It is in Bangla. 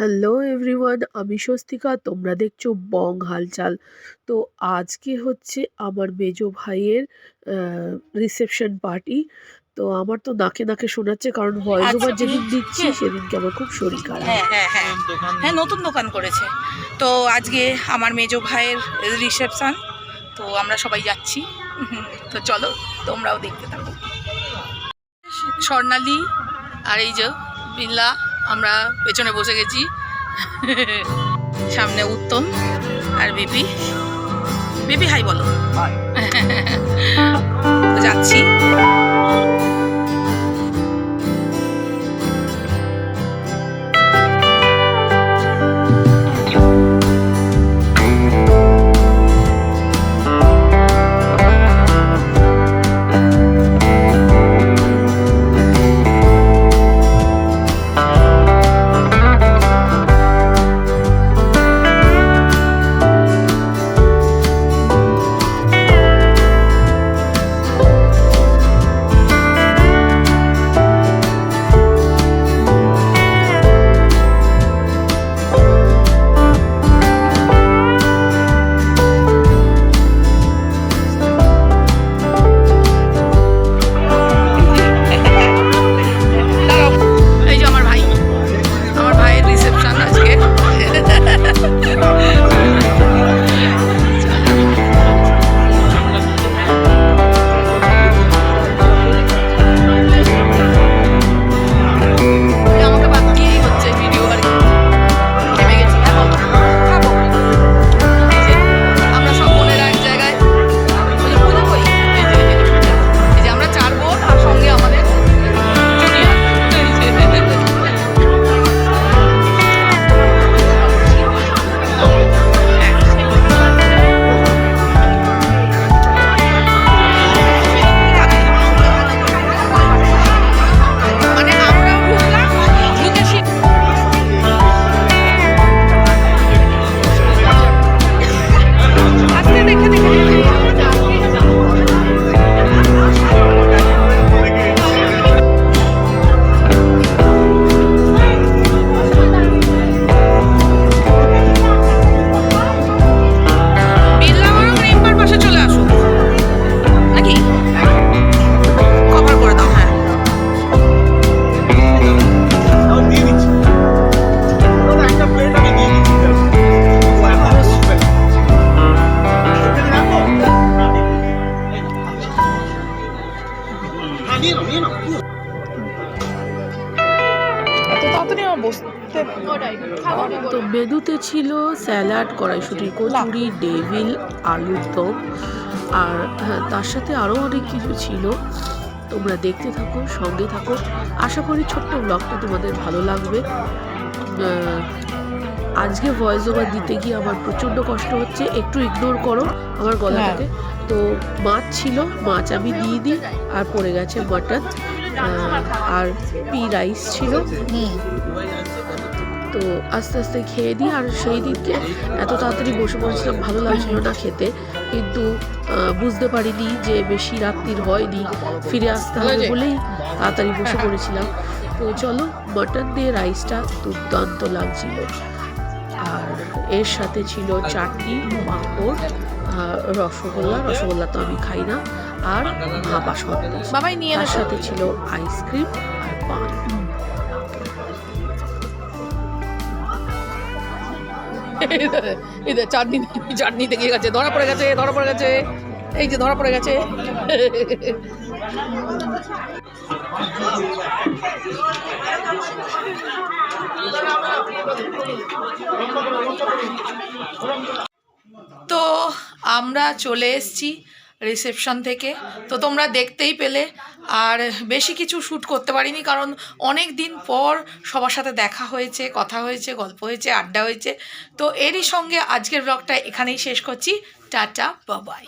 হ্যালো এভরিওয়ান আমি স্বস্তিকা তোমরা দেখছ বং হালচাল। তো আজকে হচ্ছে আমার মেজো ভাইয়ের রিসেপশন পার্টি তো আমার তো নাকে নাকে শোনাচ্ছে কারণ ভয়েস আচ্ছা, ওভার যেদিন দিচ্ছি সেদিনকে আমার খুব শরীর খারাপ। হ্যাঁ হ্যাঁ হ্যাঁ। হ্যাঁ নতুন দোকান করেছে। তো আজকে আমার মেজো ভাইয়ের রিসেপশন তো আমরা সবাই যাচ্ছি। তো চলো তোমরাও দেখতে থাকো। স্বর্ণালী আর এই যে বিল্লা। আমরা পেছনে বসে গেছি। সামনে উত্তম আর বিপি। বিপি হাই বলো। যাচ্ছি। তো মেনুতে ছিল স্যালাড কড়াইশুটির কচুরি ডেভিল আলুর দম। আর হ্যাঁ তার সাথে আরও অনেক কিছু ছিল। তোমরা দেখতে থাকো সঙ্গে থাকো। আশা করি ছোট্ট ব্লগটা তোমাদের ভালো লাগবে। আহ, আজকে ভয়েস ওভার দিতে গিয়ে আমার প্রচণ্ড কষ্ট হচ্ছে। একটু ইগনোর করো আমার গলাটাকে। তো মাছ ছিল মাছ আমি দিয়ে দিই আর পড়ে গেছে মাটন আর পি রাইস ছিল। তো আস্তে আস্তে খেয়ে দিই আর সেই দিনকে এত তাড়াতাড়ি বসে পড়েছিলাম ভালো লাগছিল না খেতে। কিন্তু বুঝতে পারিনি যে বেশি রাত্রির হয়নি ফিরে আসতে হবে বলেই তাড়াতাড়ি বসে পড়েছিলাম। তো চলো মটন দিয়ে রাইসটা দুর্দান্ত লাগছিল। আর এর সাথে ছিল চাটনি, পাঁপড় রসগোল্লা। রসগোল্লা তো আমি খাই না। আর ভাপা সন্দেশ বাবাই নিয়ে তার সাথে ছিল আইসক্রিম আর পান। চাটনি চাটনি থেকে গেছে ধরা পড়ে গেছে, ধরা পড়ে গেছে। এই যে ধরা পড়ে গেছে। তো আমরা চলে এসেছি রিসেপশন থেকে। তো তোমরা দেখতেই পেলে, আর বেশি কিছু শ্যুট করতে পারিনি কারণ অনেক দিন পর সবার সাথে দেখা হয়েছে, কথা হয়েছে, গল্প হয়েছে, আড্ডা হয়েছে। তো এরই সঙ্গে আজকের ব্লগটা এখানেই শেষ করছি। টাটা বাবাই